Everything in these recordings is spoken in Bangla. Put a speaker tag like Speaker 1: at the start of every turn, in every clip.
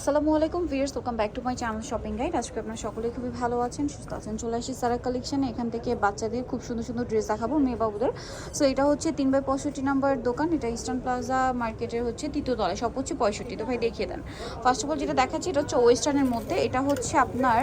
Speaker 1: আসসালামু আলাইকুম viewers welcome back to my channel shopping guide আজকে আপনারা সকলেই খুবই ভালো আছেন সুস্থ আছেন চলে আসি সারা কালেকশনে এখান থেকে বাচ্চাদের খুব সুন্দর সুন্দর ড্রেস দেখাবো মেয়ে বাবুদের। সো এটা হচ্ছে তিন বাই পঁয়ষট্টি নাম্বার দোকান এটা ইস্টার্ন প্লাজা মার্কেটের হচ্ছে তৃতীয় তলায় সব হচ্ছে পঁয়ষট্টি। তো ভাই দেখিয়ে দেন। ফার্স্ট অফ অল যেটা দেখাচ্ছি এটা হচ্ছে ওয়েস্টার্নের মধ্যে এটা হচ্ছে আপনার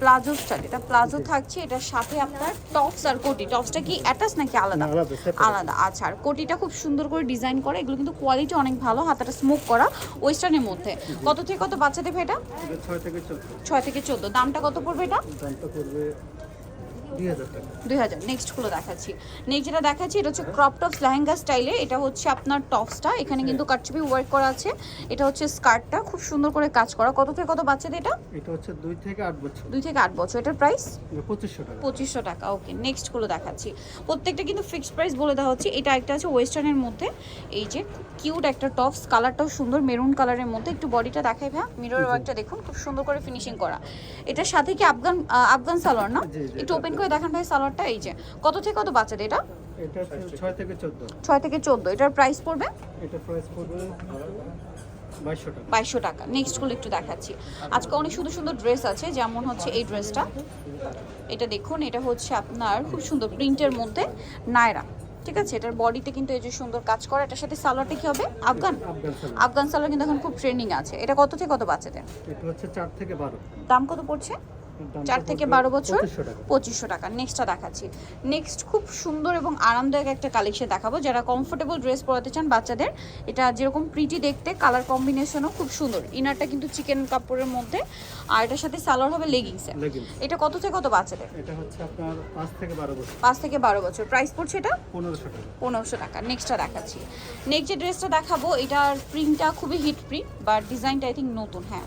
Speaker 1: প্লাজো স্টাইল এটা প্লাজো থাকছে এটার সাথে আপনার টপস আর কোটি। টপসটা কি অ্যাটাচ নাকি আলাদা?
Speaker 2: আলাদা,
Speaker 1: আলাদা আচ্ছা। আর কোটিটা খুব সুন্দর করে ডিজাইন করা এগুলো কিন্তু কোয়ালিটি অনেক ভালো হাতাটা স্মোক করা ওয়েস্টার্নের মধ্যে। কত থেকে কত বাচ্চাদের এটা?
Speaker 2: এটা ছয় থেকে চোদ্দ।
Speaker 1: ছয় থেকে চোদ্দ। দামটা কত পড়বে এটা?
Speaker 2: দামটা পড়বে দুই হাজার টাকা।
Speaker 1: দুই হাজার। নেক্সটগুলো দেখাচ্ছি। নেক্সট যেটা দেখাচ্ছি এটা হচ্ছে ক্রপ টপস লেহেঙ্গা স্টাইলে এটা হচ্ছে আপনার টপসটা এখানে কিন্তু ওয়ার্ক করা আছে। এটা হচ্ছে স্কার্টটা খুব সুন্দর করে কাজ করা। কত থেকে কত বাচ্চাদের এটা?
Speaker 2: এটা হচ্ছে দুই থেকে আট বছর।
Speaker 1: দুই থেকে আট বছর। এটার প্রাইস
Speaker 2: এটা পঁচিশশো টাকা।
Speaker 1: পঁচিশশো টাকা। ওকে নেক্সটগুলো দেখাচ্ছি। প্রত্যেকটা কিন্তু ফিক্সড প্রাইস বলে দেওয়া হচ্ছে। এটা একটা আছে ওয়েস্টার্নের মধ্যে। এই যে কিউট একটা টপস কালারটাও সুন্দর। মেরুন কালারের মধ্যে। একটু বডিটা দেখাই ভাই মিরর ওয়ার্কটা দেখুন। খুব সুন্দর করে ফিনিশিং করা। এটার সাথে কি আফগান আফগান সালোয়ার না? একটু ওপেন করে দেখান ভাই সালোয়ারটা এই যে। কত থেকে কত বাচ্চাদের এটা?
Speaker 2: এটা ছয় থেকে চোদ্দ।
Speaker 1: এটার প্রাইস পড়বে?
Speaker 2: এটা প্রাইস পড়বে বাইশশো টাকা।
Speaker 1: বাইশশো টাকা। নেক্সটগুলো একটু দেখাচ্ছি। আজকে অনেক সুন্দর সুন্দর ড্রেস আছে যেমন হচ্ছে এই ড্রেসটা এটা দেখুন এটা হচ্ছে আপনার খুব সুন্দর প্রিন্টের মধ্যে নায়রা। ঠিক আছে? এটার বডিতে কিন্তু এই যে সুন্দর কাজ করা। এটার সাথে সালোয়ারটা কি হবে? আফগান।
Speaker 2: আফগান সালোয়ার।
Speaker 1: কিন্তু এখন খুব ট্রেন্ডিং আছে। এটা কত থেকে কত বাচ্চাদের
Speaker 2: এটা হচ্ছে চার থেকে বারো।
Speaker 1: দাম কত পড়ছে? চার থেকে বারো বছর
Speaker 2: পঁচিশশো টাকা।
Speaker 1: নেক্সটটা দেখাচ্ছি। নেক্সট খুব সুন্দর এবং আরামদায়ক একটা কালেকশন দেখাবো। যারা কমফোর্টেবল ড্রেস পরাতে চান বাচ্চাদের এটা যেরকম প্রিটি দেখতে কালার কম্বিনেশনও খুব সুন্দর। ইনারটা কিন্তু চিকেন কাপড়ের মধ্যে আর এটার সাথে সালোয়ার হবে লেগিংসে এটা কত থেকে কত বাচ্চাদের?
Speaker 2: এটা হচ্ছে আপনার পাঁচ থেকে বারো বছর।
Speaker 1: পাঁচ থেকে বারো বছর। প্রাইস পড়ছে এটা?
Speaker 2: পনেরোশো টাকা।
Speaker 1: পনেরোশো টাকা। নেক্সটটা দেখাচ্ছি। নেক্সট যে ড্রেসটা দেখাবো এটার প্রিন্টটা খুবই হিট প্রিন্ট বাট ডিজাইনটা আই থিঙ্ক নতুন। হ্যাঁ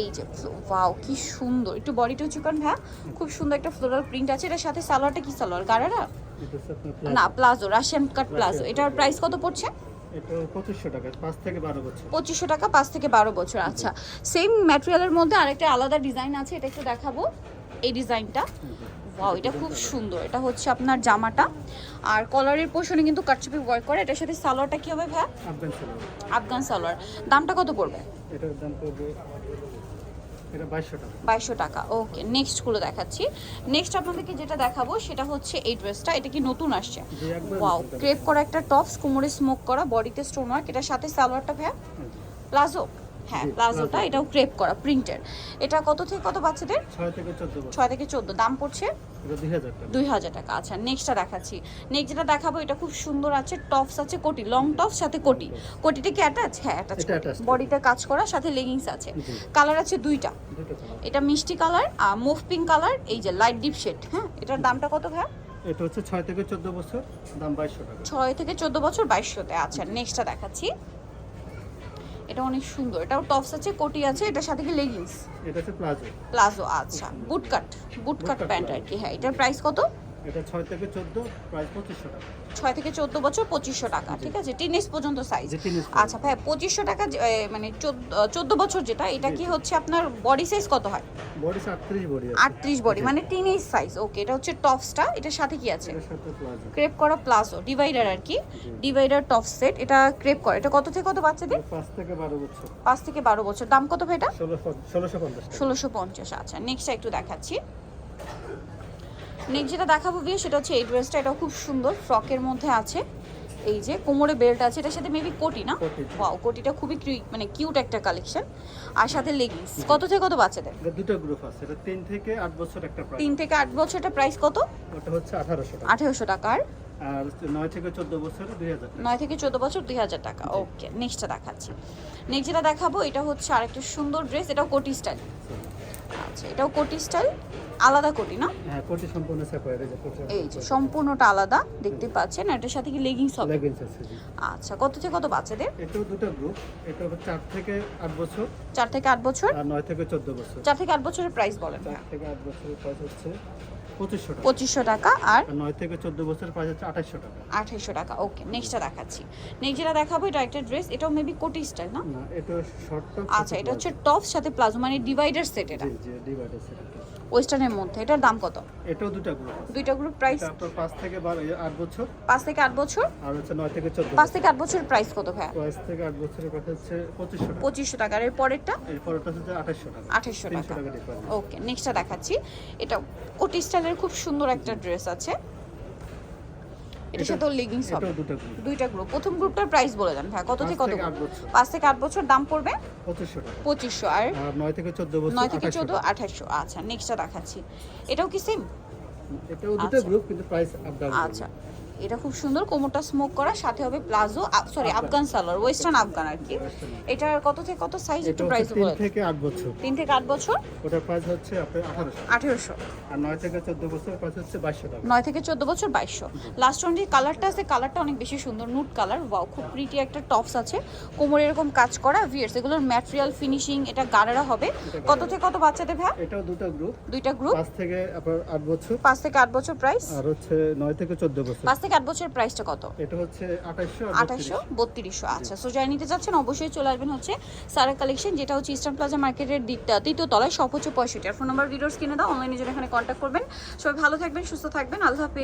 Speaker 1: এই যে ওয়াও কি সুন্দর। একটু বডিটাও চিকন হ্যাঁ খুব সুন্দর একটা ফ্লোরাল প্রিন্ট আছে। এটার সাথে সালোয়ারটা কি সালোয়ার?
Speaker 2: আপনার
Speaker 1: না
Speaker 2: প্লাজো।
Speaker 1: Russian cut palazzo. এটার প্রাইস কত পড়ছে?
Speaker 2: পঁচিশশো টাকা পাঁচ থেকে বারো বছর।
Speaker 1: আচ্ছা। সেম ম্যাটেরিয়ালের মধ্যে আরেকটা আলাদা ডিজাইন আছে এটা একটু দেখাবো। এই ডিজাইনটা ওয়াও এটা খুব সুন্দর। এটা হচ্ছে আপনার জামাটা। আর কলারের পোর্শনে কিন্তু কাটচুপি ওয়ার্ক করে। এটার সাথে সালোয়ারটা কি হবে ভাই
Speaker 2: আফগান সালোয়ার।
Speaker 1: দামটা কত পড়বে?
Speaker 2: এটার দাম পড়বে বাইশশো টাকা।
Speaker 1: ওকে নেক্সটগুলো দেখাচ্ছি। নেক্সট আপনাদেরকে যেটা দেখাবো সেটা হচ্ছে এই ড্রেসটা এটা কি নতুন আসছে? ওয়াও ক্রেপ করা একটা টপস কোমরে স্মোক করা বডিতে স্টোন ওয়ার্ক এটার সাথে সালোয়ারটা ভাইয়া? প্লাজো হ্যাঁ প্লাজোটা এটাও ক্রেপ করা প্রিন্টের এটা কত থেকে কত বাচ্চাদের?
Speaker 2: ছয় থেকে চোদ্দ
Speaker 1: দাম পড়ছে?
Speaker 2: দুই হাজার টাকা।
Speaker 1: আচ্ছা নেক্সটটা দেখাচ্ছি। নেক্সট যেটা দেখাবো এটা খুব সুন্দর আছে টপস আছে কোটি লং টপস সাথে কোটি। কোটিটা কি অ্যাটাচ হ্যাঁ অ্যাটাচ বডিতে কাজ করা সাথে লেগিংস আছে। কালার আছে দুইটা। এটা মিষ্টি কালার আর মুভ পিঙ্ক কালার এই যে লাইট ডিপ শেড হ্যাঁ এটার দামটা কত ভাই
Speaker 2: এটা হচ্ছে ছয় থেকে চোদ্দ বছর দাম বাইশশো টাকা।
Speaker 1: ছয় থেকে চোদ্দ বছর বাইশশোতে। আচ্ছা নেক্সটটা দেখাচ্ছি। এটা অনেক সুন্দর। এটাও টপস আছে কোটি আছে এটার সাথে কি লেগিংস
Speaker 2: এটা হচ্ছে প্লাজো।
Speaker 1: প্লাজো আচ্ছা। বুট কাট বুট কাট
Speaker 2: cut
Speaker 1: প্যান্ট আর কি হ্যাঁ। এটার প্রাইস কত?
Speaker 2: এটা ছয় থেকে চোদ্দ প্রায় পঁচিশশো টাকা।
Speaker 1: ছয় থেকে চোদ্দ বছর পঁচিশশো টাকা ঠিক আছে? টিনেজ পর্যন্ত সাইজ আচ্ছা ভাই পঁচিশশো টাকা যে, এ, মানে চোদ্দ বছর যেটা এটা কি হচ্ছে আপনার বডি সাইজ কত হয়?
Speaker 2: বডি আটত্রিশ বডি আছে।
Speaker 1: আটত্রিশ বডি মানে টিনেজ সাইজ ওকে এটা হচ্ছে টপসটা এটার সাথে কি আছে? ক্রেপ করা প্লাজো ডিভাইডার আর কি? ডিভাইডার টপ সেট এটা ক্রেপ করা এটা কত থেকে কত বাচ্চাদের?
Speaker 2: পাঁচ থেকে বারো বছর।
Speaker 1: পাঁচ থেকে বারো বছর। দাম কত ভাই এটা?
Speaker 2: ষোলোশো ষোলোশো পঞ্চাশ টাকা।
Speaker 1: ষোলোশো পঞ্চাশ আচ্ছা নেক্সটটা একটু দেখাচ্ছি। নেক্সট যেটা দেখাবো গিয়ে সেটা হচ্ছে এই ড্রেসটা এটা খুব সুন্দর। ফ্রকের মধ্যে আছে এই যে কোমরে বেল্ট আছে এটার সাথে মেবি কোটি না। ওয়াও কোটিটা খুবই মানে কিউট একটা কালেকশন আর সাথে লেগিংস কত থেকে কত বাচ্চাদের?
Speaker 2: এটা দুটো গ্রুপ আছে এটা তিন থেকে আট বছর একটা প্রাইস
Speaker 1: তিন থেকে আট বছরটা প্রাইস কত?
Speaker 2: ওটা হচ্ছে আঠারোশো টাকা।
Speaker 1: আঠেরোশো টাকার
Speaker 2: আর? হচ্ছে নয় থেকে চোদ্দ বছর দুই হাজার টাকা।
Speaker 1: নয় থেকে চোদ্দ বছর দুই হাজার টাকা। ওকে নেক্সটটা দেখাচ্ছি। নেক্সট যেটা দেখাবো এটা হচ্ছে আরেকটা সুন্দর ড্রেস এটাও কোটি স্টাইল আচ্ছা এটাও কোটি স্টাইল আলাদা কোটি না?
Speaker 2: হ্যাঁ কোটি সম্পূর্ণ সেপারেট এই যে
Speaker 1: সম্পূর্ণটা আলাদা দেখতে পাচ্ছেন। এটার সাথে কি লেগিংস হবে?
Speaker 2: লেগিংস আছে
Speaker 1: আচ্ছা কত থেকে কত বাচ্চাদের?
Speaker 2: এটা দুটো গ্রুপ এটা হচ্ছে চার থেকে 8 বছর।
Speaker 1: 4 থেকে 8 বছর?
Speaker 2: আর 9 থেকে চোদ্দ বছর।
Speaker 1: 4 থেকে 8 বছরের প্রাইস বলেন।
Speaker 2: 4 থেকে 8 বছরের প্রাইস হচ্ছে। পঁচিশশো টাকা।
Speaker 1: আর
Speaker 2: নয় থেকে চোদ্দ বছর প্রাইস হচ্ছে আঠাশশো টাকা।
Speaker 1: আঠাইশশো টাকা ওকে নেক্সটটা দেখাচ্ছি। নেক্সট যেটা দেখাবো এটা একটা ড্রেস এটাও মেবি কোটি স্টাইল না?
Speaker 2: এটা শর্ট টপ
Speaker 1: আচ্ছা এটা হচ্ছে টপ সাথে প্লাজো মানে ডিভাইডার সেট এটা।
Speaker 2: ডিভাইডার সেট
Speaker 1: ওয়েস্টার্নের মধ্যে এটার দাম কত?
Speaker 2: এটাও দুটা গ্রুপ
Speaker 1: দুইটা গ্রুপ প্রাইস
Speaker 2: আপনার পাঁচ থেকে বারো এই আট বছর।
Speaker 1: পাঁচ থেকে আট বছর?
Speaker 2: আর হচ্ছে নয় থেকে চোদ্দ
Speaker 1: পাঁচ থেকে আট বছর প্রাইস কত ভাইয়া?
Speaker 2: পাঁচ থেকে আট বছরের কথা হচ্ছে পঁচিশশো টাকা।
Speaker 1: পঁচিশশো টাকা আর এর পরেরটা?
Speaker 2: এরপর ওটা হচ্ছে আঠাশশো টাকা।
Speaker 1: আঠাশশো
Speaker 2: তিনশো
Speaker 1: টাকা
Speaker 2: টাকা
Speaker 1: ওকে নেক্সটটা দেখাচ্ছি। এটা কোটি স্টাইলের খুব সুন্দর একটা ড্রেস আছে। এটার সাথে লেগিংস হবে। দুইটা গ্রুপ প্রথম গ্রুপটার প্রাইস বলে দেন ভাই। কত থেকে কত পাঁচ থেকে আট বছর দাম পড়বে?
Speaker 2: পঁচিশশো
Speaker 1: আর
Speaker 2: নয় থেকে চোদ্দ বছর
Speaker 1: নয় থেকে
Speaker 2: 2800
Speaker 1: চোদ্দ আঠাশশো। আচ্ছা নেক্সটটা দেখাচ্ছি। এটাও কি সেম
Speaker 2: এটাও দুটো
Speaker 1: আচ্ছা।
Speaker 2: গ্রুপ কিন্তু প্রাইস আপ ডাউন
Speaker 1: আচ্ছা। এটা খুব সুন্দর কোমরটা স্মোক করা সাথে হবে palazzo sorry Afghan. Salwar western Afghan আর কি। এটার কত থেকে কত সাইজ একটু প্রাইস
Speaker 2: হচ্ছে তিন
Speaker 1: বলে
Speaker 2: থেকে আট বছর।
Speaker 1: তিন থেকে আট বছর?
Speaker 2: ওটার প্রাইস হচ্ছে আপনার আঠারোশো।
Speaker 1: আঠেরোশো।
Speaker 2: আর নয় থেকে চোদ্দ বছর প্রাইস হচ্ছে বাইশশো টাকা।
Speaker 1: নয় থেকে চোদ্দ বছর বাইশশো। লাস্ট ওয়ান যে কালারটা আছে কালারটা অনেক বেশি সুন্দর নুট কালার ওয়াও খুব প্রিটি একটা টপস আছে। কোমরে এরকম কাজ করা ভিয়ার্স এগুলোর ম্যাটেরিয়াল ফিনিশিং এটা গাড়ারা হবে। কত থেকে কত বাচ্চাদের ভাই?
Speaker 2: এটাও দুটো গ্রুপ
Speaker 1: দুইটা গ্রুপ
Speaker 2: পাঁচ থেকে আপনার আট বছর।
Speaker 1: পাঁচ থেকে আট বছর প্রাইস
Speaker 2: আর হচ্ছে নয় থেকে চোদ্দ বছর।
Speaker 1: পাঁচ থেকে আট বছরের প্রাইসটা কত?
Speaker 2: এটা হচ্ছে
Speaker 1: আঠাশশো বত্রিশশো আচ্ছা। সো যাই নিতে চাচ্ছেন অবশ্যই চলে আসবেন হচ্ছে সারা কালেকশন যেটা হচ্ছে ইস্টার্ন প্লাজা মার্কেটের দিকটা তৃতীয় তলায় সব হচ্ছে পঁয়ষট্টি। আর ফোন নাম্বার ভিডিওস কিনে দাও অনলাইনে জন্য এখানে কন্ট্যাক্ট করবেন। সবাই ভালো থাকবেন সুস্থ থাকবেন। আল্লাহ হাফেজ।